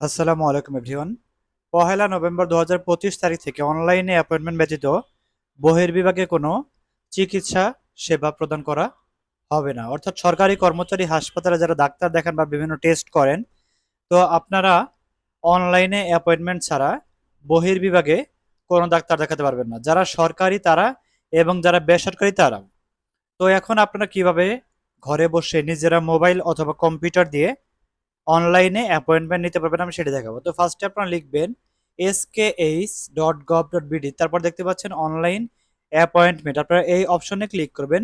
আসসালামু আলাইকুম এভরিওয়ান পহেলা নভেম্বর দু পঁচিশ তারিখ থেকে অনলাইনে অ্যাপয়েন্টমেন্ট ব্যতীত বহির্বিভাগে কোনো চিকিৎসা সেবা প্রদান করা হবে না। অর্থাৎ সরকারি কর্মচারী, হাসপাতালে যারা ডাক্তার দেখান বা বিভিন্ন টেস্ট করেন, তো আপনারা অনলাইনে অ্যাপয়েন্টমেন্ট ছাড়া বহির্বিভাগে কোনো ডাক্তার দেখাতে পারবেন না। যারা সরকারি তারা এবং যারা বেসরকারি তারা তো এখন আপনারা কীভাবে ঘরে বসে নিজেরা মোবাইল অথবা কম্পিউটার দিয়ে অনলাইনে অ্যাপয়েন্টমেন্ট নিতে পারবেন, আমি সেটা দেখাবো। তো ফার্স্টে আপনারা লিখবেন S K H dot gov dot তারপর দেখতে পাচ্ছেন অনলাইন অ্যাপয়েন্টমেন্ট আপনারা এই অপশনে ক্লিক করবেন।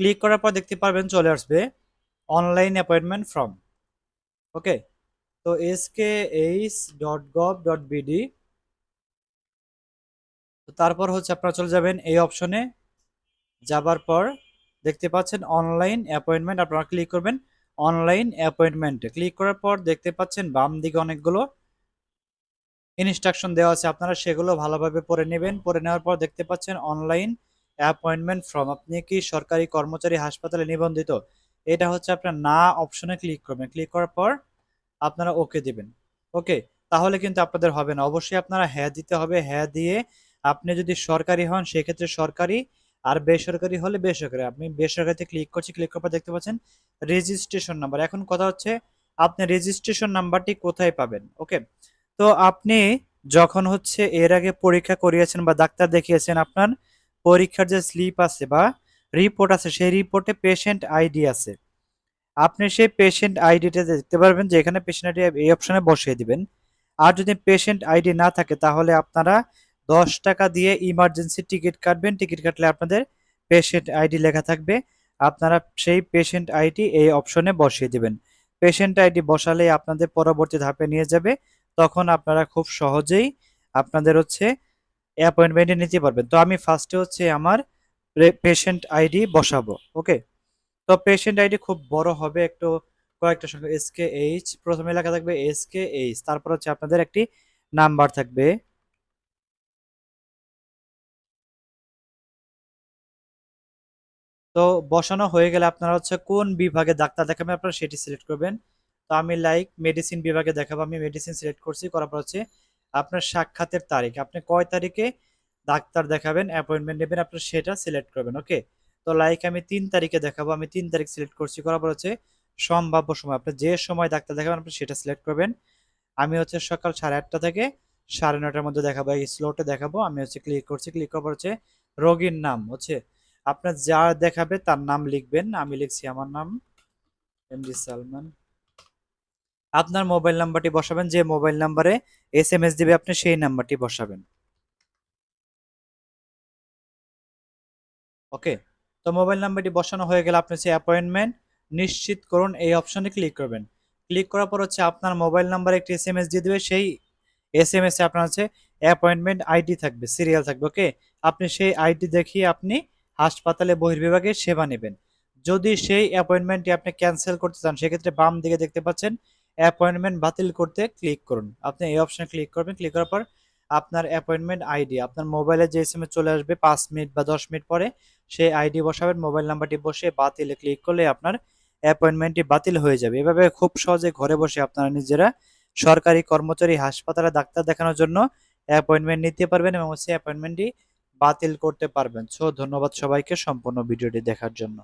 ক্লিক করার পর দেখতে পারবেন চলে আসবে অনলাইন অ্যাপয়েন্টমেন্ট ফর্ম ওকে তো S K H dot gov dot তারপর হচ্ছে আপনারা চলে যাবেন এই অপশনে যাবার পর দেখতে পাচ্ছেন অনলাইন অ্যাপয়েন্টমেন্ট আপনারা ক্লিক করবেন। অনলাইন অ্যাপয়েন্টমেন্টে ক্লিক করার পর দেখতে পাচ্ছেন বাম দিকে অনেকগুলো ইনস্ট্রাকশন দেওয়া আছে। আপনারা সেগুলো ভালোভাবে পড়ে নেবেন। পড়ে নেওয়ার পর দেখতে পাচ্ছেন অনলাইন অ্যাপয়েন্টমেন্ট ফর্ম আপনি কি সরকারি কর্মচারী হাসপাতালে নিবন্ধিত? এটা হচ্ছে আপনার না অপশনে ক্লিক করবেন। ক্লিক করার পর আপনারা ওকে দিবেন। ওকে তাহলে কিন্তু আপনাদের হবে না। অবশ্যই আপনারা হ্যাঁ দিতে হবে। হ্যাঁ দিয়ে আপনি যদি সরকারি হন, সেক্ষেত্রে সরকারি আর বেসরকারি হলে বেসরকারি। আপনি বেসরকারিতে ক্লিক করছি ক্লিক করার পর দেখতে পাচ্ছেন রেজিস্ট্রেশন নাম্বার এখন কথা হচ্ছে আপনি রেজিস্ট্রেশন নাম্বারটি কোথায় পাবেন ওকে তো আপনি যখন হচ্ছে এর আগে পরীক্ষা করিয়েছেন বা ডাক্তার দেখিয়েছেন আপনার, পরীক্ষার যে স্লিপ আছে বা রিপোর্ট আছে, সেই রিপোর্টে পেশেন্ট আইডি আছে। আপনি সেই পেশেন্ট আইডিটা দেখতে পারবেন যে এখানে পেশেন্ট আইডি এই অপশনে বসিয়ে দিবেন। আর যদি পেশেন্ট আইডি না থাকে, তাহলে আপনারা দশ টাকা দিয়ে ইমার্জেন্সি টিকিট কাটবেন। টিকিট কাটলে আপনাদের পেশেন্ট আইডি লেখা থাকবে। আপনারা সেই পেশেন্ট আইডি এই অপশনে বসিয়ে দেবেন। পেশেন্ট আইডি বসালে আপনাদের পরবর্তী ধাপে নিয়ে যাবে। তখন আপনারা খুব সহজেই আপনাদের হচ্ছে অ্যাপয়েন্টমেন্টে নিতে পারবেন। তো আমি ফার্স্টে হচ্ছে আমার পেশেন্ট আইডি বসাবো। ওকে তো পেশেন্ট আইডি খুব বড় হবে একটু কয়েকটা সংখ্যা। এস কে এইচ প্রথমে লেখা থাকবে এস কে এইচ তারপর হচ্ছে আপনাদের একটি নাম্বার থাকবে। তো বসানো হয়ে গেলে আপনারা হচ্ছে কোন বিভাগে ডাক্তার দেখাবেন আপনারা সেটি সিলেক্ট করবেন। তো আমি লাইক মেডিসিন বিভাগে দেখাবো, আমি মেডিসিন সিলেক্ট করছি, করার পর হচ্ছে আপনার সাক্ষাতের তারিখ, আপনি কয় তারিখে ডাক্তার দেখাবেন অ্যাপয়েন্টমেন্ট নেবেন, আপনার সেটা সিলেক্ট করবেন ওকে তো লাইক আমি তিন তারিখে দেখাবো, আমি তিন তারিখ সিলেক্ট করছি, করার পর হচ্ছে সম্ভাব্য সময়, আপনি যে সময় ডাক্তার দেখাবেন, আপনি সেটা সিলেক্ট করবেন। আমি হচ্ছে সকাল সাড়ে আটটা থেকে সাড়ে নটার মধ্যে দেখাবো, এই স্লোটে দেখাবো, আমি হচ্ছে ক্লিক করছি ক্লিক করার পর হচ্ছে রোগীর নাম, হচ্ছে আপনার যা দেখাবে তার নাম লিখবেন। আমি লিখছি আমার নাম এমডি সালমান। আপনার মোবাইল নাম্বারটি বসাবেন, যে মোবাইল নাম্বারে এস এম এস দিবে আপনি সেই নাম্বারটি বসাবেন। ওকে, তো মোবাইল নাম্বারটি বসানো হয়ে গেলে আপনি হচ্ছে অ্যাপয়েন্টমেন্ট নিশ্চিত করুন, এই অপশনে ক্লিক করবেন। ক্লিক করার পর হচ্ছে আপনার মোবাইল নাম্বারে একটি এস এম এস দিয়ে দেবে, সেই এস এম এস এ আপনার হচ্ছে অ্যাপয়েন্টমেন্ট আইডি থাকবে, সিরিয়াল থাকবে, ওকে? আপনি সেই আইডি দেখিয়ে আপনি হাসপাতালে বহির্বিভাগে সেবা নেবেন। যদি সেই অ্যাপয়েন্টমেন্টটি আপনি ক্যান্সেল করতে চান, সেক্ষেত্রে বাম দিকে দেখতে পাচ্ছেন, অ্যাপয়েন্টমেন্ট বাতিল করতে ক্লিক করুন। আপনি এই অপশনে ক্লিক করবেন, ক্লিক করার পর আপনার অ্যাপয়েন্টমেন্ট আইডি, আপনার মোবাইলে যে এস এম চলে আসবে পাঁচ মিনিট বা দশ মিনিট পরে, সেই আইডি বসাবেন, মোবাইল নাম্বারটি বসে বাতিলে ক্লিক করলে আপনার অ্যাপয়েন্টমেন্টটি বাতিল হয়ে যাবে। এভাবে খুব সহজে ঘরে বসে আপনারা নিজেরা সরকারি কর্মচারী, হাসপাতালে ডাক্তার দেখানোর জন্য অ্যাপয়েন্টমেন্ট নিতে পারবেন এবং সেই অ্যাপয়েন্টমেন্টটি বাতিল করতে পারবেন। সো ধন্যবাদ সবাইকে সম্পূর্ণ ভিডিওটি দেখার জন্য।